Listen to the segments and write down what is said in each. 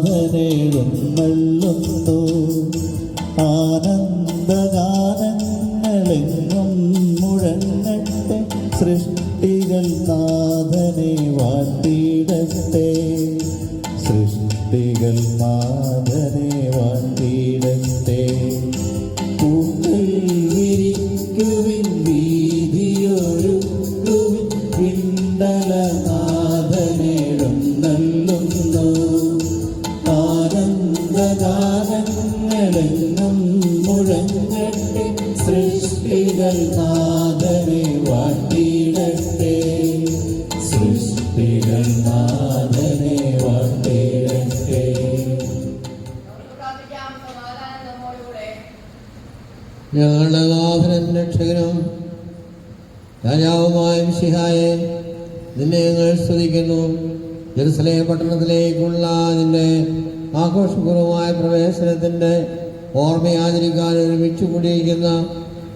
നാഥനെഴുന്നള്ളുന്നു ആനന്ദഗാനങ്ങളെങ്ങും മുഴങ്ങട്ടെ സൃഷ്ടികൾ നാഥനെ വാഴ്ത്തിയിടട്ടെ. സൃഷ്ടികൾ നാഥനെ വാഴ്ത്തിയിടട്ടെ. ആനന്ദഗാനങ്ങളെങ്ങും മുഴങ്ങട്ടെ സൃഷ്ടികൾ നാഥനെ വാട്ടിയിടട്ടെ സൃഷ്ടികൾ നാഥനെ വാട്ടിയിടട്ടെ ഞങ്ങളുടെ നാഥനൻ രക്ഷകനും രാജാവുമായും ശിഹായെ നിന്നെ ഞങ്ങൾ സ്തുതിക്കുന്നു. ജെറുസലേം പട്ടണത്തിലേക്കുള്ള നിന്റെ ആഘോഷപൂർവമായ പ്രവേശനത്തിന്റെ ഓർമ്മയാചരിക്കാൻ ഒരുമിച്ചു കൂടിയിരിക്കുന്ന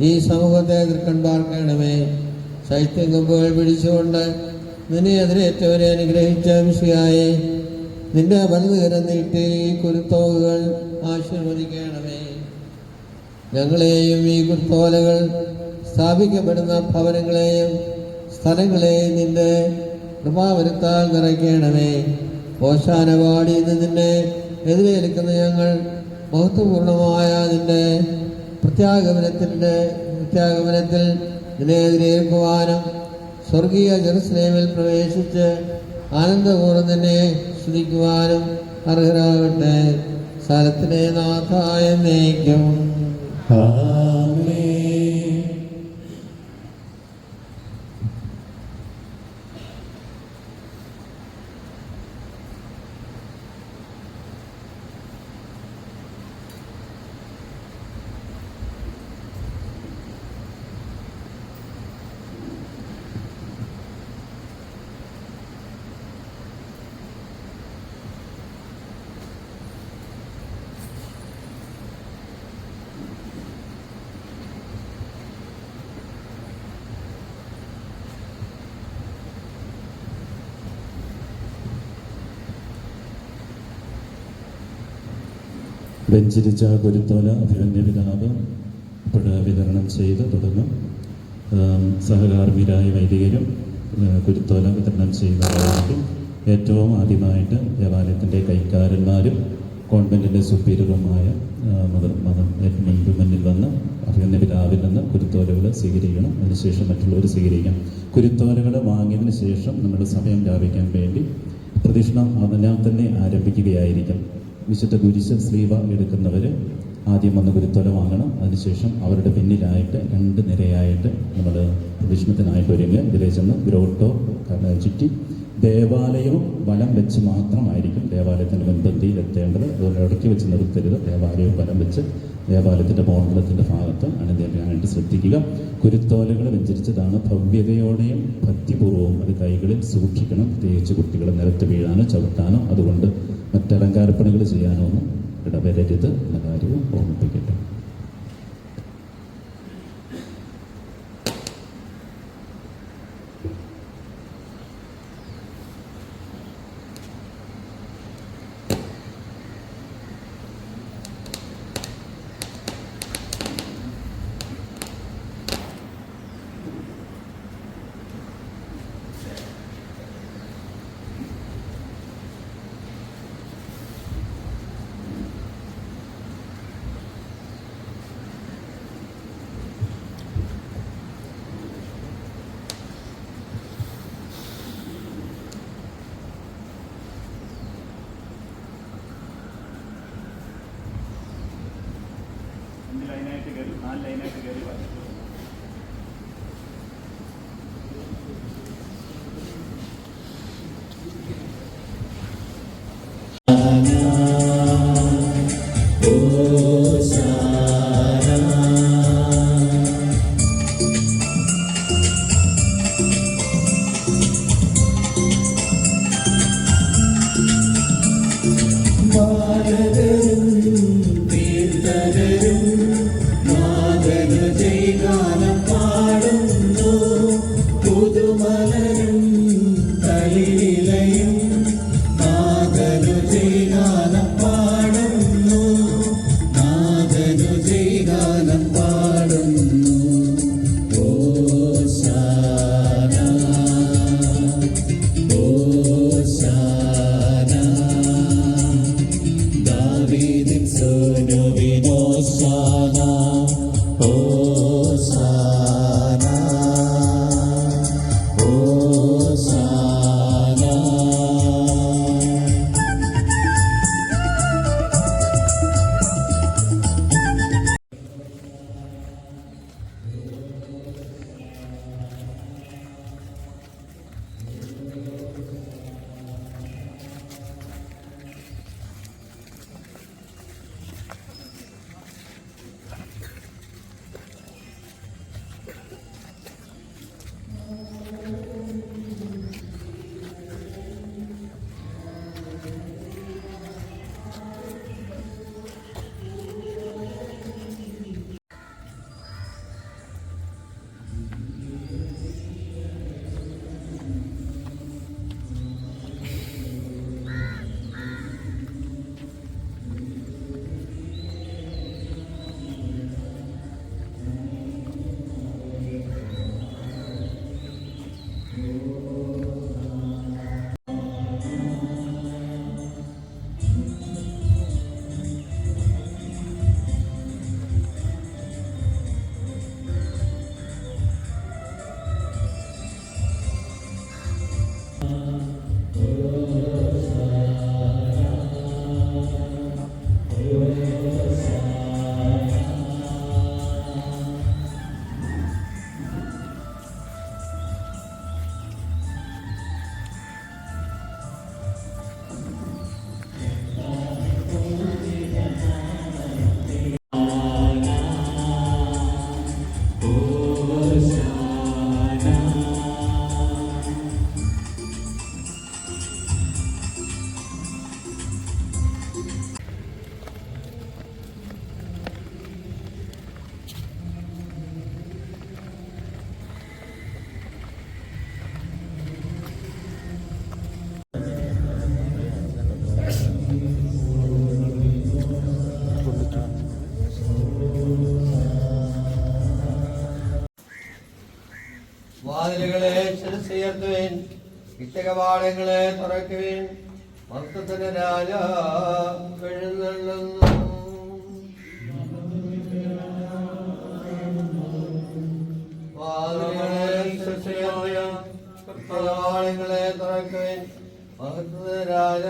ഈ സമൂഹത്തെ പാർക്കണമേ ശൈത്യം കൊമ്പുകൾ പിടിച്ചുകൊണ്ട് നിന്നെ എതിരേറ്റവരെ അനുഗ്രഹിച്ച വിഷയായി നിന്റെ വലതുകരം നീട്ടി ഈ കുരുത്തോകുകൾ ആശീർവദിക്കണമേ. ഞങ്ങളെയും ഈ കുരുത്തോലകൾ സ്ഥാപിക്കപ്പെടുന്ന ഭവനങ്ങളെയും സ്ഥലങ്ങളെയും നിന്റെ കൃപാവരുത്താൽ നിറയ്ക്കണമേ. ഓശാനവാടി നിന്നെ എതിരേൽക്കുന്ന ഞങ്ങൾ മഹത്വപൂർണമായ നിന്റെ പ്രത്യാഗമനത്തിന്റെ പ്രത്യാഗമനത്തിൽ നിന്നെ എതിരേൽക്കുവാനും സ്വർഗീയ ജെറുസലേമിൽ പ്രവേശിച്ച് ആനന്ദപൂർവം തന്നെ സ്തുതിക്കുവാനും അർഹരാകട്ടെ സ്ഥലത്തിനെ നാഥായ നയിക്കും വെഞ്ചരിച്ച കുരുത്തോല അഭിമന്യ പിതാവ് പുഴ വിതരണം ചെയ്ത് തുടങ്ങും. സഹകാർമ്മികരായ വൈദികരും ഗുരുത്തോല വിതരണം ചെയ്യുന്നതായിരിക്കും ഏറ്റവും ആദ്യമായിട്ട് ദേവാലയത്തിന്റെ കൈക്കാരന്മാരും കോൺവെന്റിന്റെ സുപ്പീരിയറുമായ ഏറ്റവും മുൻപ് മുന്നിൽ വന്ന് അഭിമന്യ പിതാവിൽ നിന്ന് കുരുത്തോലകൾ സ്വീകരിക്കണം. അതിനുശേഷം മറ്റുള്ളവർ സ്വീകരിക്കാം. കുരുത്തോലകൾ വാങ്ങിയതിന് ശേഷം നമ്മുടെ സമയം ലാഭിക്കാൻ വേണ്ടി പ്രദക്ഷിണം അതിനാൽ തന്നെ ആരംഭിക്കുകയായിരിക്കും. വിശുദ്ധ കുരിശ് സ്ലീവ എടുക്കുന്നവർ ആദ്യം വന്ന് ഗുരുത്വല വാങ്ങണം. അതിനുശേഷം അവരുടെ പിന്നിലായിട്ട് രണ്ട് നിരയായിട്ട് നമ്മൾ പ്രദക്ഷിണത്തിനായിട്ട് ഒരുങ്ങുക ഇതിലേ ചെന്ന് ഗ്രോട്ടോ ചുറ്റി ദേവാലയവും വലം വെച്ച് മാത്രമായിരിക്കും ദേവാലയത്തിന്റെ മുൻപന്തിയിൽ എത്തേണ്ടത്. അതുപോലെ ഇടയ്ക്ക് വെച്ച് നിർത്തരുത്. ദേവാലയവും വലം വെച്ച് ദേവാലയത്തിന്റെ മോണ്ടലത്തിന്റെ ഭാഗത്ത് അണിനിരയാനായിട്ട് ശ്രദ്ധിക്കുക. കുരുത്തോലകൾ വെഞ്ചരിച്ചതാണ് ഭവ്യതയോടെയും ഭക്തിപൂർവവും അത് കൈകളിൽ സൂക്ഷിക്കണം. പ്രത്യേകിച്ച് കുട്ടികൾ നിരത്ത് വീഴാനോ ചവിട്ടാനോ അതുകൊണ്ട് മറ്റലങ്കാരപ്പണികൾ ചെയ്യാനോ ഒന്നും ഇടവരരുത് എന്ന കാര്യവും ഓർമ്മിപ്പിക്കട്ടെ. online at everyone. നിത്യകവാടങ്ങളെ തുറക്കുവിൻ മർത്തത്തിന്റെ രാജ എഴുന്നള്ളുന്നു കവാടങ്ങളെ തുറക്കുവിൻ മഹത്വ രാജ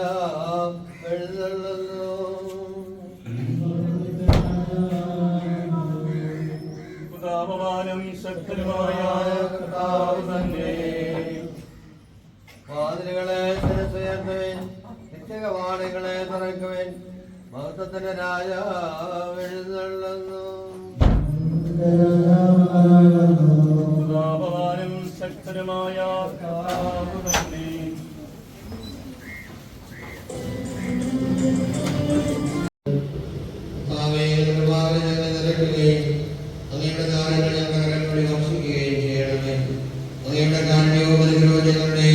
രാജ എഴുന്നള്ളുന്നു. പിതാവാനും ശക്തനുമായ അങ്ങയുടെ കാര്യങ്ങൾ ഞങ്ങളുടെ